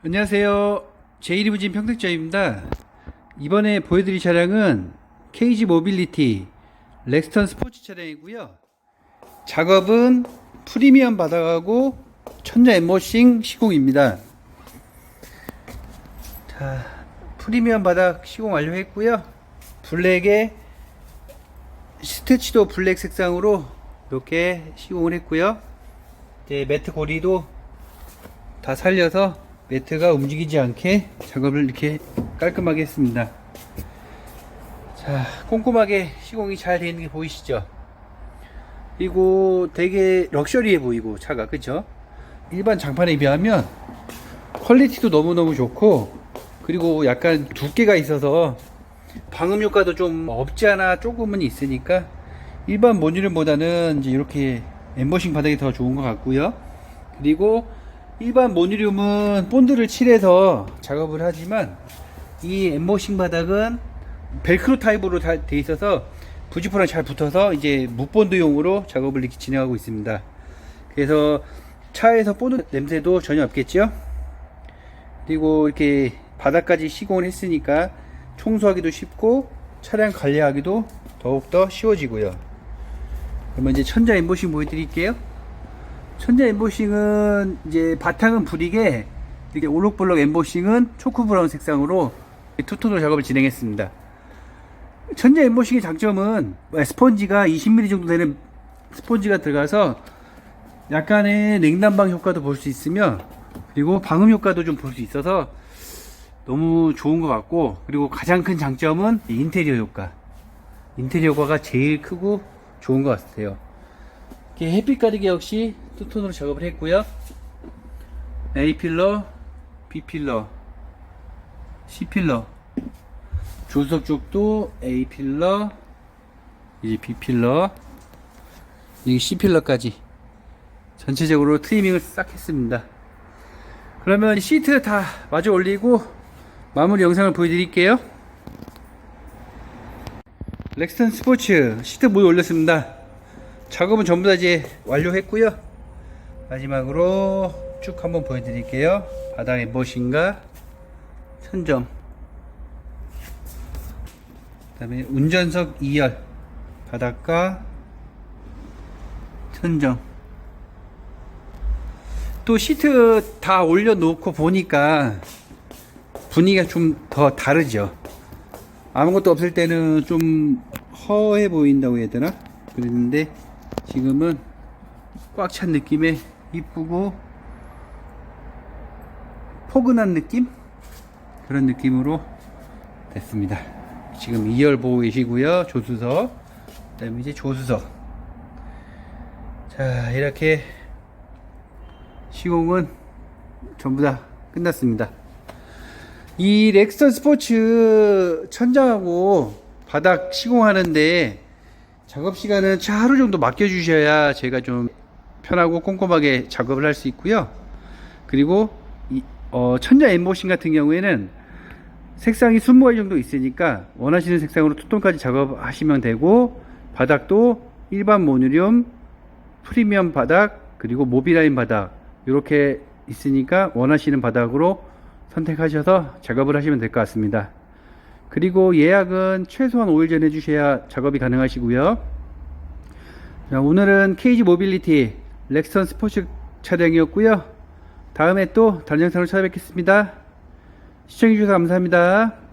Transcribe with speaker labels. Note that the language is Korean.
Speaker 1: 안녕하세요. 제1부진 평택자입니다. 이번에 보여드릴 차량은 KG 모빌리티 렉스턴 스포츠 차량이고요. 작업은 프리미엄 바닥하고 천자 엠보싱 시공입니다. 자, 프리미엄 바닥 시공 완료했고요. 블랙에 스티치도 블랙 색상으로 이렇게 시공을 했고요. 이제 매트 고리도 다 살려서 매트가 움직이지 않게 작업을 이렇게 깔끔하게 했습니다. 자, 꼼꼼하게 시공이 잘 되어 있는 게 보이시죠? 그리고 되게 럭셔리해 보이고 차가 그쵸? 일반 장판에 비하면 퀄리티도 너무너무 좋고 그리고 약간 두께가 있어서 방음 효과도 좀 없지 않아 조금은 있으니까 일반 모듈보다는 이제 이렇게 엠보싱 바닥이 더 좋은 것 같고요. 그리고 일반 모듈은 본드를 칠해서 작업을 하지만 이 엠보싱 바닥은 벨크로 타입으로 다 돼 있어서 부지포랑 잘 붙어서 이제 무본드용으로 작업을 이렇게 진행하고 있습니다. 그래서 차에서 본드 냄새도 전혀 없겠죠. 그리고 이렇게 바닥까지 시공을 했으니까 청소하기도 쉽고 차량 관리하기도 더욱더 쉬워지고요. 그러면 이제 천자 엠보싱 보여드릴게요. 천자 엠보싱은 이제 바탕은 브릭에 이렇게 올록볼록 엠보싱은 초코 브라운 색상으로 투톤으로 작업을 진행했습니다. 천자 엠보싱의 장점은 스펀지가 20mm 정도 되는 스펀지가 들어가서 약간의 냉난방 효과도 볼 수 있으며 그리고 방음 효과도 좀 볼 수 있어서 너무 좋은 것 같고 그리고 가장 큰 장점은 인테리어 효과 인테리어 효과가 제일 크고 좋은 것 같아요 햇빛 가리개 역시 투톤으로 작업을 했고요. A 필러, B 필러, C 필러. 조수석 쪽도 A 필러 이제 B 필러. 이 C 필러까지 전체적으로 트리밍을 싹 했습니다. 그러면 시트 다 마저 올리고 마무리 영상을 보여드릴게요. 렉스턴 스포츠 시트 모두 올렸습니다. 작업은 전부 다 이제 완료했고요 마지막으로 쭉 한번 보여드릴게요. 바닥에 무엇인가? 천정 그 다음에 운전석 2열. 바닥과 천정 또 시트 다 올려놓고 보니까 분위기가 좀 더 다르죠. 아무것도 없을 때는 좀 허해 보인다고 해야 되나? 그랬는데 지금은 꽉 찬 느낌에 이쁘고 포근한 느낌? 그런 느낌으로 됐습니다. 지금 2열 보고 계시고요. 조수석. 그 다음에 이제 조수석. 자, 이렇게 시공은 전부 다 끝났습니다. 이 렉스턴 스포츠 천장하고 바닥 시공하는데 작업 시간은 차 하루 정도 맡겨주셔야 제가 좀 편하고 꼼꼼하게 작업을 할 수 있고요. 그리고 이, 어, 천장 엠보싱 같은 경우에는 색상이 20가지 정도 있으니까 원하시는 색상으로 투톤까지 작업하시면 되고 바닥도 일반 모듈륨, 프리미엄 바닥, 그리고 모비라인 바닥 이렇게 있으니까 원하시는 바닥으로 선택하셔서 작업을 하시면 될 것 같습니다. 그리고 예약은 최소한 5일 전에 해주셔야 작업이 가능하시고요. 자, 오늘은 KG 모빌리티 렉스턴 스포츠 차량이었고요. 다음에 또 다른 영상으로 찾아뵙겠습니다. 시청해주셔서 감사합니다.